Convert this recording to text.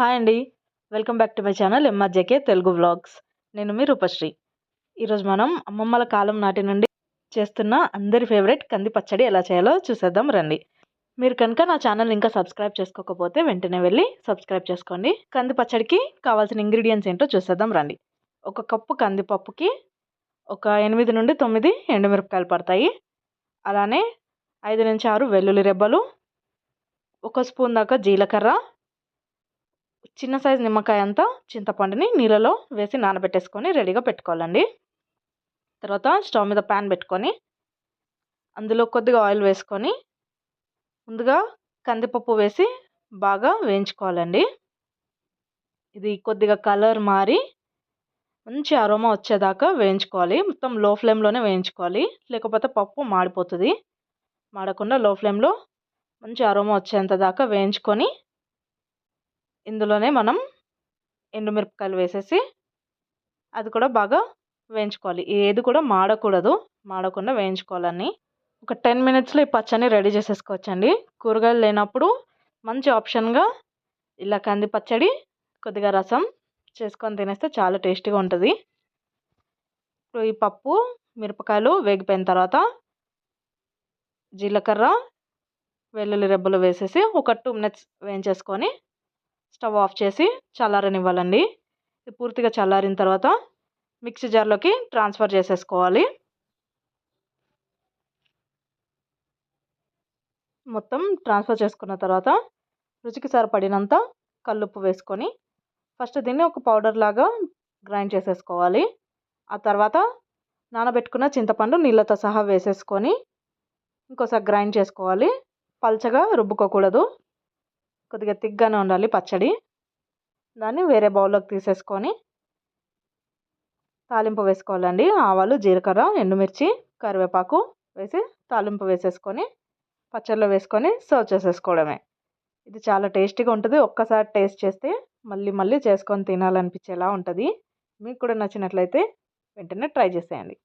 Hi అండి welcome back to my channel MRJK Telugu vlogs నేను మీ రూపశ్రీ. ఈరోజు మనం అమ్మమ్మల కాలం నాటి నుండి చేస్తున్న అందరి ఫేవరెట్ కంది పచ్చడి ఎలా చేయాలో చూసేద్దాం రండి. మీరు కనుక నా ఛానల్ ఇంకా సబ్స్క్రైబ్ చేసుకోకపోతే వెంటనే వెళ్ళి సబ్స్క్రైబ్ చేసుకోండి. కంది పచ్చడికి కావాల్సిన ఇంగ్రీడియంట్స్ ఏంటో చూసేద్దాం రండి. ఒక కప్పు కందిపప్పుకి ఒక ఎనిమిది నుండి తొమ్మిది ఎండుమిరపకాయలు పడతాయి. అలానే ఐదు నుంచి ఆరు వెల్లుల్లి రెబ్బలు ఒక స్పూన్ దాకా జీలకర్ర చిన్న సైజు నిమ్మకాయ అంతా చింతపండుని నీళ్ళలో వేసి నానబెట్టేసుకొని రెడీగా పెట్టుకోవాలండి. తర్వాత స్టవ్ మీద ప్యాన్ పెట్టుకొని అందులో కొద్దిగా ఆయిల్ వేసుకొని ముందుగా కందిపప్పు వేసి బాగా వేయించుకోవాలండి. ఇది కొద్దిగా కలర్ మారి మంచి అరోమా వచ్చేదాకా వేయించుకోవాలి. మొత్తం లో ఫ్లేమ్లోనే వేయించుకోవాలి. లేకపోతే పప్పు మాడిపోతుంది. మాడకుండా లో ఫ్లేమ్లో మంచి అరోమా వచ్చేంత దాకా వేయించుకొని ఇందులోనే మనం ఎండుమిరపకాయలు వేసేసి అది కూడా బాగా వేయించుకోవాలి. ఏది కూడా మాడకూడదు. మాడకుండా వేయించుకోవాలని. ఒక టెన్ మినిట్స్లో ఈ పచ్చని రెడీ చేసేసుకోవచ్చండి. కూరగాయలు లేనప్పుడు మంచి ఆప్షన్గా ఇలా కంది పచ్చడి కొద్దిగా రసం చేసుకొని తినేస్తే చాలా టేస్టీగా ఉంటుంది. ఇప్పుడు ఈ పప్పు మిరపకాయలు వేగిపోయిన తర్వాత జీలకర్ర వెల్లుల్లి రెబ్బలు వేసేసి ఒక టూ మినిట్స్ వేయించేసుకొని స్టవ్ ఆఫ్ చేసి చల్లారనివ్వాలండి. ఇది పూర్తిగా చల్లారిన తర్వాత మిక్సీ జార్లోకి ట్రాన్స్ఫర్ చేసేసుకోవాలి. మొత్తం ట్రాన్స్ఫర్ చేసుకున్న తర్వాత రుచికి సరిపడినంత కల్లుప్పు వేసుకొని ఫస్ట్ దీన్ని ఒక పౌడర్ లాగా గ్రైండ్ చేసేసుకోవాలి. ఆ తర్వాత నానబెట్టుకున్న చింతపండు నీళ్ళతో సహా వేసేసుకొని ఇంకోసారి గ్రైండ్ చేసుకోవాలి. పల్చగా రుబ్బుకోకూడదు. కొద్దిగా తిగ్గానే ఉండాలి పచ్చడి. దాన్ని వేరే బౌల్లోకి తీసేసుకొని తాలింపు వేసుకోవాలండి. ఆవాలు జీలకర్ర ఎండుమిర్చి కరివేపాకు వేసి తాలింపు వేసేసుకొని పచ్చడిలో వేసుకొని సర్వ్ చేసేసుకోవడమే. ఇది చాలా టేస్టీగా ఉంటుంది. ఒక్కసారి టేస్ట్ చేస్తే మళ్ళీ మళ్ళీ చేసుకొని తినాలనిపించేలా ఉంటుంది. మీకు కూడా నచ్చినట్లయితే వెంటనే ట్రై చేసేయండి.